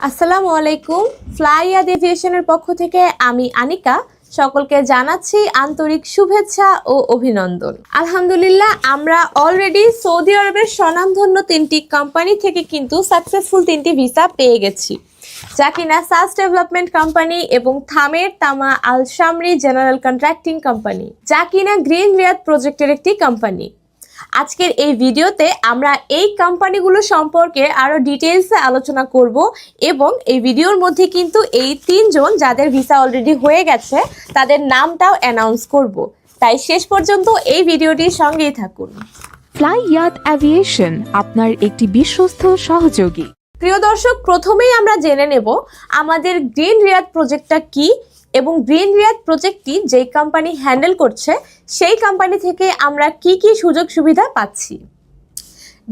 আসসালামু আলাইকুম। ফ্লাই আদ এভিয়েশনের পক্ষ থেকে আমি আনিকা। সকলকে জানাচ্ছি আন্তরিক শুভেচ্ছা ও অভিনন্দন। আলহামদুলিল্লাহ, আমরা অলরেডি সৌদি আরবের স্বনামধন্য তিনটি কোম্পানি থেকে কিন্তু সাকসেসফুল তিনটি ভিসা পেয়ে গেছি। যা কিনা সাস ডেভেলপমেন্ট কোম্পানি এবং Thamer Tama Al Shamri general contracting company যা কিনা গ্রিন রিয়াদ প্রজেক্টের একটি কোম্পানি আজকের এই ভিডিওতে আমরা এই কোম্পানিগুলো সম্পর্কে আরও ডিটেলসে আলোচনা করব এবং এই ভিডিওর মধ্যে কিন্তু এই তিনজন যাদের ভিসা অলরেডি হয়ে গেছে তাদের নামটাও অ্যানাউন্স করব। তাই শেষ পর্যন্ত এই ভিডিওটির সঙ্গেই থাকুন। ফ্লাই ইয়াত অ্যাভিয়েশন আপনার একটি বিশ্বস্ত সহযোগী। প্রিয় দর্শক প্রথমেই আমরা জেনে নেব আমাদের গ্রিন রিয়াদ প্রজেক্টটা কি এবং গ্রিন রিয়াদ প্রজেক্টটি যেই কোম্পানি হ্যান্ডেল করছে, সেই কোম্পানি থেকে আমরা কি কি সুযোগ সুবিধা পাচ্ছি?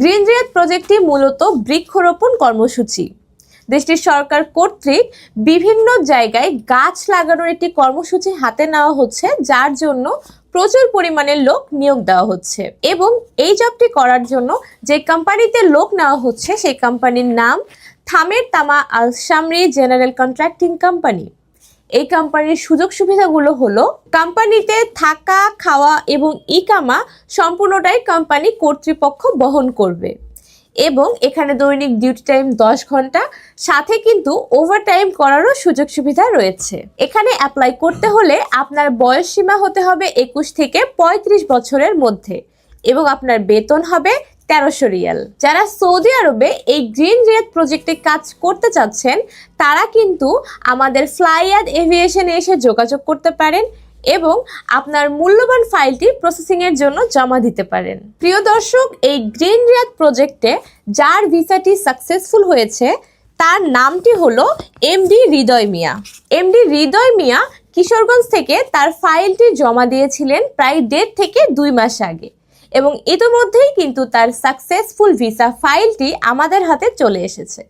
গ্রিন রিয়াদ প্রজেক্টটি মূলত বৃক্ষরোপণ কর্মসূচি। দেশটির সরকার কর্তৃক বিভিন্ন জায়গায় গাছ লাগানোর একটি কর্মসূচি হাতে নেওয়া হচ্ছে, যার জন্য প্রচুর পরিমাণে লোক নিয়োগ দেওয়া হচ্ছে। এবং এই জবটি করার জন্য যে কোম্পানিতে লোক নেওয়া হচ্ছে, সেই কোম্পানির নাম Thamer Tama Al Shamri general contracting company এই কোম্পানির সুযোগ সুবিধাগুলো হলো কোম্পানিতে থাকা, খাওয়া এবং ইকামা সম্পূর্ণটাই কোম্পানি কর্তৃপক্ষ বহন করবে। এবং এখানে দৈনিক ডিউটি টাইম দশ ঘণ্টা, সাথে কিন্তু ওভারটাইম করারও সুযোগ সুবিধা রয়েছে। এখানে অ্যাপ্লাই করতে হলে আপনার বয়স সীমা হতে হবে একুশ থেকে পঁয়ত্রিশ বছরের মধ্যে এবং আপনার বেতন হবে তেরোশো রিয়াল। যারা সৌদি আরবে এই গ্রিন রিয়াদ প্রজেক্টে কাজ করতে চাচ্ছেন, তারা কিন্তু আমাদের ফ্লাইয়াদ এভিয়েশনে এসে যোগাযোগ করতে পারেন এবং আপনার মূল্যবান ফাইলটি প্রসেসিংয়ের জন্য জমা দিতে পারেন। প্রিয় দর্শক, এই গ্রিন রিয়াদ প্রজেক্টে যার ভিসাটি সাকসেসফুল হয়েছে, তার নামটি হলো এমডি হৃদয় মিয়া। এমডি হৃদয় মিয়া কিশোরগঞ্জ থেকে তার ফাইলটি জমা দিয়েছিলেন প্রায় দেড় থেকে দুই মাস আগে। এবং ইতোমধ্যেই কিন্তু তার সাকসেসফুল ভিসা ফাইলটি আমাদের হাতে চলে এসেছে।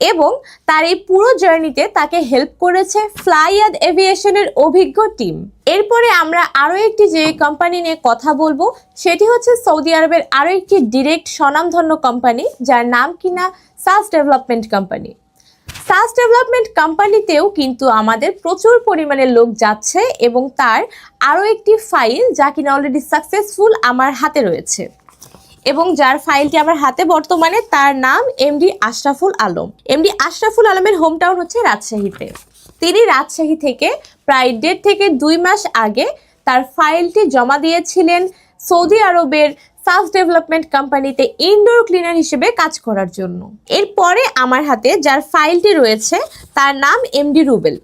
এবং তার এই পুরো জার্নিতে তাকে হেল্প করেছে ফ্লাইয়াদ এভিয়েশনের অভিজ্ঞ টিম এরপরে আমরা আরও একটি যে কোম্পানি নিয়ে কথা বলব, সেটি হচ্ছে সৌদি আরবের আরও একটি ডিরেক্ট স্বনামধন্য কোম্পানি যার নাম কিনা Saas development company Saas development কোম্পানিতেও কিন্তু আমাদের প্রচুর পরিমাণে লোক যাচ্ছে এবং তার আরও একটি ফাইল যা কিনা অলরেডি সাকসেসফুল আমার হাতে রয়েছে। এবং যার ফাইলটি আমার হাতে বর্তমানে তার নাম এমডি আশরাফুল আলম। এমডি আশরাফুল আলমের হোম টাউন হচ্ছে রাজশাহীতে। তিনি রাজশাহী থেকে প্রায় দেড় থেকে দুই মাস আগে তার ফাইলটি জমা দিয়েছিলেন সৌদি আরবের সাস ডেভেলপমেন্ট কোম্পানিতে ইনডোর ক্লিনার হিসেবে কাজ করার জন্য। এরপরে আমার হাতে যার ফাইলটি রয়েছে, তার নাম এমডি রুবেল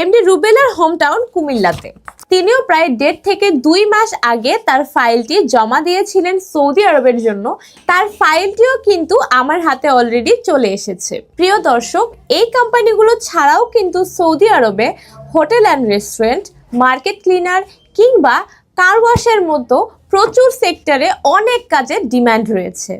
এমডি রুবেলের হোম টাউন কুমিল্লাতে। তিনিও প্রায় দেড় থেকে দুই মাস আগে তার ফাইলটি জমা দিয়েছিলেন সৌদি আরবের জন্য। তার ফাইলটিও কিন্তু আমার হাতে অলরেডি চলে এসেছে। প্রিয় দর্শক, এই কোম্পানিগুলো ছাড়াও কিন্তু সৌদি আরবে hotel and restaurant market cleaner কিংবা কার ওয়াশের মতো প্রচুর সেক্টরে অনেক কাজের ডিমান্ড রয়েছে।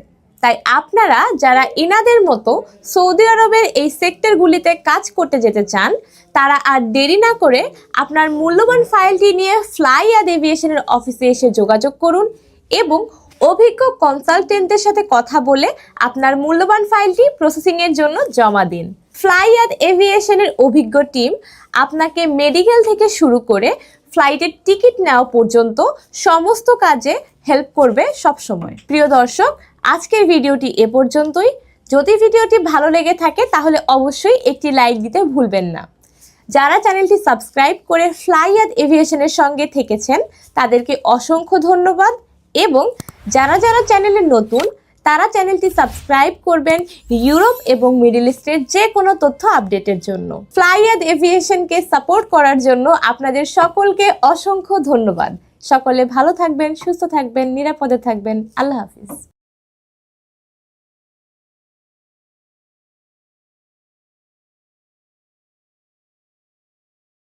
তাই আপনারা যারা ইনাদের মতো সৌদি আরবের এই সেক্টরগুলিতে কাজ করতে যেতে চান, তারা আর দেরি না করে আপনার মূল্যবান ফাইলটি নিয়ে ফ্লাই আদ এভিয়েশনের অফিসে এসে যোগাযোগ করুন এবং অভিজ্ঞ কনসালটেন্টের সাথে কথা বলে আপনার মূল্যবান ফাইলটি প্রসেসিংয়ের জন্য জমা দিন। ফ্লাইয়াদ এভিয়েশনের অভিজ্ঞ টিম আপনাকে মেডিকেল থেকে শুরু করে ফ্লাইটের টিকিট নেওয়া পর্যন্ত সমস্ত কাজে হেল্প করবে সবসময়। প্রিয় দর্শক, আজকের ভিডিওটি এ পর্যন্তই। যদি ভিডিওটি ভালো লেগে থাকে, তাহলে অবশ্যই একটি লাইক দিতে ভুলবেন না। যারা চ্যানেলটি সাবস্ক্রাইব করে ফ্লাইয়াদ এভিয়েশনের সঙ্গে থেকেছেন, তাদেরকে অসংখ্য ধন্যবাদ এবং যারা যারা চ্যানেলে নতুন তারা চ্যানেলটি সাবস্ক্রাইব করবেন ইউরোপ এবং মিডিল ইস্টের যে কোনো তথ্য আপডেটের জন্য। ফ্লাইয়াদ এভিয়েশনকে সাপোর্ট করার জন্য আপনাদের সকলকে অসংখ্য ধন্যবাদ। সকলে ভালো থাকবেন, সুস্থ থাকবেন, নিরাপদে থাকবেন। আল্লাহ হাফিজ।